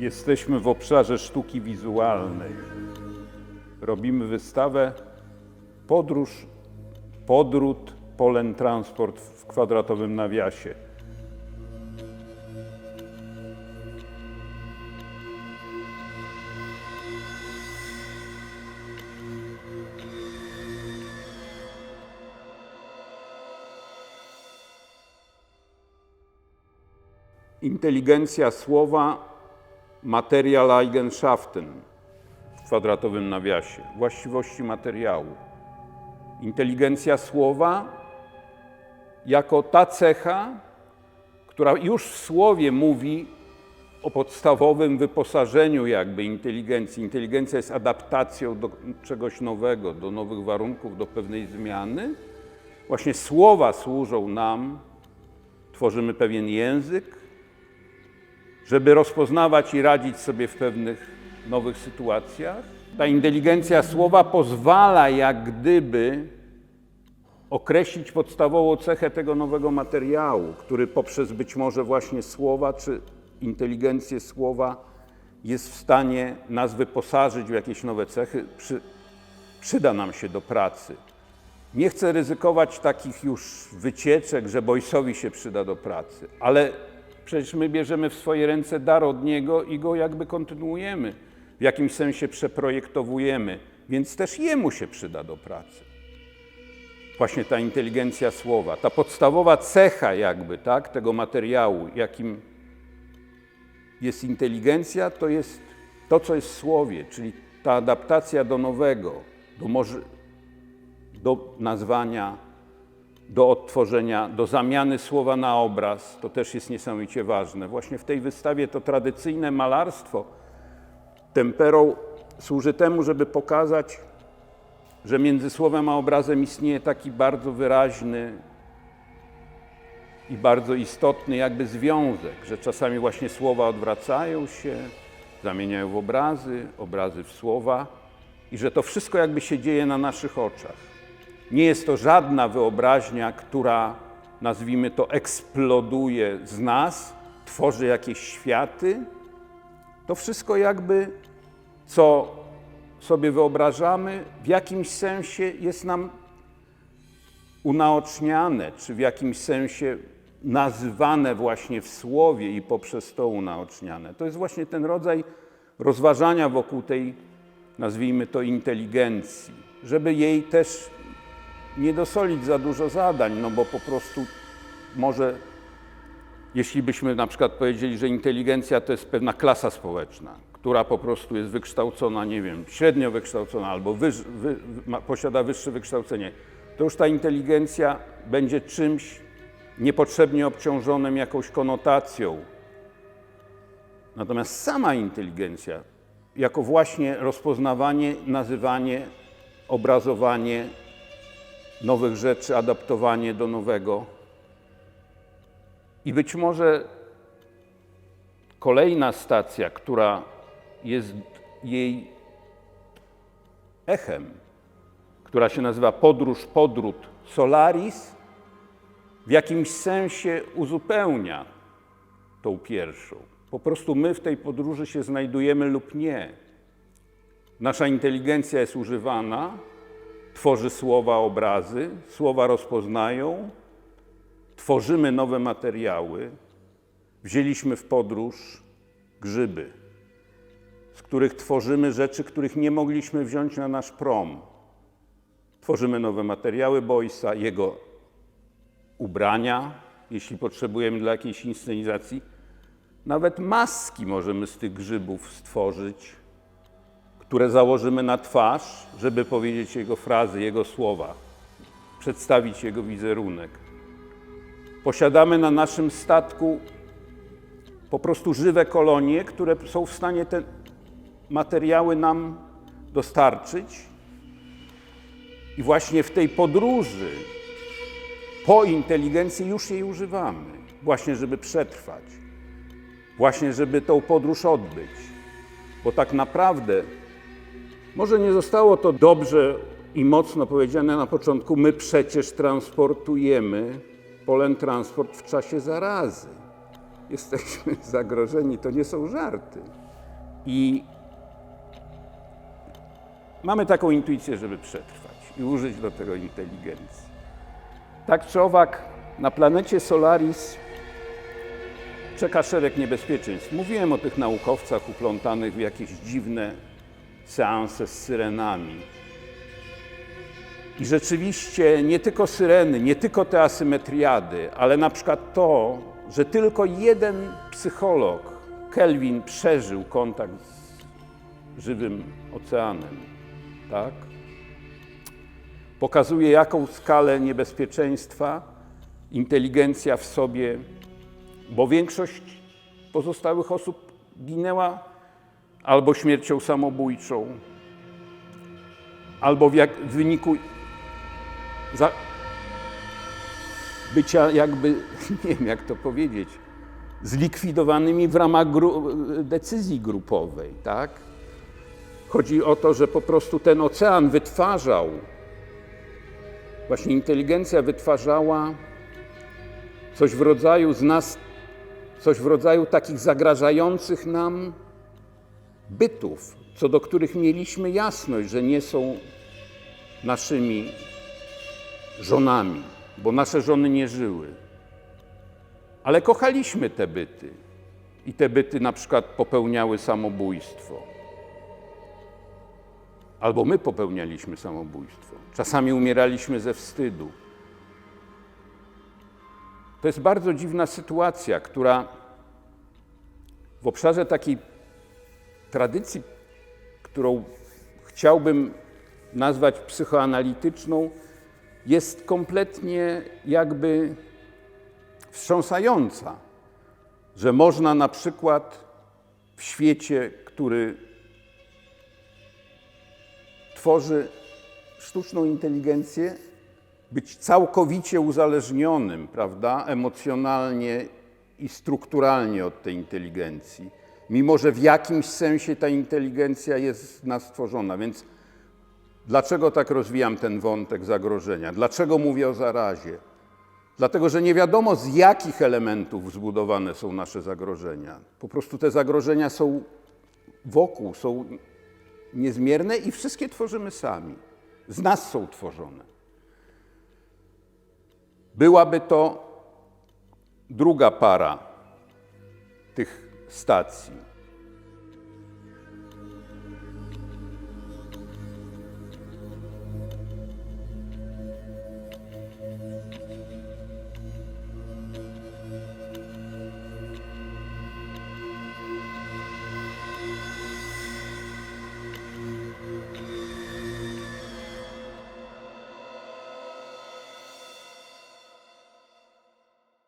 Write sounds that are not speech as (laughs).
Jesteśmy w obszarze sztuki wizualnej. Robimy wystawę Podróż, podród, polen, transport w kwadratowym nawiasie. Inteligencja słowa, material Eigenschaften w kwadratowym nawiasie, właściwości materiału. Inteligencja słowa jako ta cecha, która już w słowie mówi o podstawowym wyposażeniu jakby inteligencji. Inteligencja jest adaptacją do czegoś nowego, do nowych warunków, do pewnej zmiany. Właśnie słowa służą nam, tworzymy pewien język, żeby rozpoznawać i radzić sobie w pewnych nowych sytuacjach. Ta inteligencja słowa pozwala jak gdyby określić podstawową cechę tego nowego materiału, który poprzez być może właśnie słowa czy inteligencję słowa jest w stanie nas wyposażyć w jakieś nowe cechy, przy, przyda nam się do pracy. Nie chcę ryzykować takich już wycieczek, że Bojsowi się przyda do pracy, ale przecież my bierzemy w swoje ręce dar od Niego i go jakby kontynuujemy, w jakimś sensie przeprojektowujemy, więc też Jemu się przyda do pracy. Właśnie ta inteligencja słowa, ta podstawowa cecha jakby, tak, tego materiału, jakim jest inteligencja, to jest to, co jest w słowie, czyli ta adaptacja do nowego, do, może, do nazwania, do odtworzenia, do zamiany słowa na obraz. To też jest niesamowicie ważne. Właśnie w tej wystawie to tradycyjne malarstwo temperą służy temu, żeby pokazać, że między słowem a obrazem istnieje taki bardzo wyraźny i bardzo istotny jakby związek, że czasami właśnie słowa odwracają się, zamieniają w obrazy, obrazy w słowa i że to wszystko jakby się dzieje na naszych oczach. Nie jest to żadna wyobraźnia, która, nazwijmy to, eksploduje z nas, tworzy jakieś światy. To wszystko jakby, co sobie wyobrażamy, w jakimś sensie jest nam unaoczniane, czy w jakimś sensie nazywane właśnie w słowie i poprzez to unaoczniane. To jest właśnie ten rodzaj rozważania wokół tej, nazwijmy to, inteligencji, żeby jej też nie dosolić za dużo zadań, no bo po prostu może, jeśli byśmy na przykład powiedzieli, że inteligencja to jest pewna klasa społeczna, która po prostu jest wykształcona, nie wiem, średnio wykształcona albo wy, ma, posiada wyższe wykształcenie, to już ta inteligencja będzie czymś niepotrzebnie obciążonym jakąś konotacją. Natomiast sama inteligencja, jako właśnie rozpoznawanie, nazywanie, obrazowanie nowych rzeczy, adaptowanie do nowego. I być może kolejna stacja, która jest jej echem, która się nazywa Podróż, Podród Solaris, w jakimś sensie uzupełnia tą pierwszą. Po prostu my w tej podróży się znajdujemy lub nie. Nasza inteligencja jest używana, tworzy słowa, obrazy, słowa rozpoznają, tworzymy nowe materiały. Wzięliśmy w podróż grzyby, z których tworzymy rzeczy, których nie mogliśmy wziąć na nasz prom. Tworzymy nowe materiały Boysa, jego ubrania, jeśli potrzebujemy dla jakiejś inscenizacji. Nawet maski możemy z tych grzybów stworzyć, które założymy na twarz, żeby powiedzieć jego frazy, jego słowa, przedstawić jego wizerunek. Posiadamy na naszym statku po prostu żywe kolonie, które są w stanie te materiały nam dostarczyć. I właśnie w tej podróży po inteligencji już jej używamy, właśnie żeby przetrwać, właśnie żeby tą podróż odbyć. Bo tak naprawdę, może nie zostało to dobrze i mocno powiedziane na początku, my przecież transportujemy polen transport w czasie zarazy. Jesteśmy (laughs) zagrożeni, to nie są żarty. I mamy taką intuicję, żeby przetrwać i użyć do tego inteligencji. Tak czy owak, na planecie Solaris czeka szereg niebezpieczeństw. Mówiłem o tych naukowcach uplątanych w jakieś dziwne seanse z syrenami. I rzeczywiście nie tylko syreny, nie tylko te asymetriady, ale na przykład to, że tylko jeden psycholog, Kelvin, przeżył kontakt z żywym oceanem, tak? Pokazuje, jaką skalę niebezpieczeństwa inteligencja w sobie, bo większość pozostałych osób ginęła albo śmiercią samobójczą, albo w, jak, w wyniku za, bycia jakby, (laughs) nie wiem jak to powiedzieć, zlikwidowanymi w ramach gru, decyzji grupowej, tak? Chodzi o to, że po prostu ten ocean wytwarzał, właśnie inteligencja wytwarzała coś w rodzaju z nas, coś w rodzaju takich zagrażających nam bytów, co do których mieliśmy jasność, że nie są naszymi żonami, bo nasze żony nie żyły. Ale kochaliśmy te byty i te byty na przykład popełniały samobójstwo. Albo my popełnialiśmy samobójstwo. Czasami umieraliśmy ze wstydu. To jest bardzo dziwna sytuacja, która w obszarze takiej tradycji, którą chciałbym nazwać psychoanalityczną, jest kompletnie jakby wstrząsająca, że można na przykład w świecie, który tworzy sztuczną inteligencję, być całkowicie uzależnionym, prawda, emocjonalnie i strukturalnie od tej inteligencji, mimo że w jakimś sensie ta inteligencja jest nas stworzona. Więc dlaczego tak rozwijam ten wątek zagrożenia? Dlaczego mówię o zarazie? Dlatego, że nie wiadomo z jakich elementów zbudowane są nasze zagrożenia. Po prostu te zagrożenia są wokół, są niezmierne i wszystkie tworzymy sami. Z nas są tworzone. Byłaby to druga para tych stacji.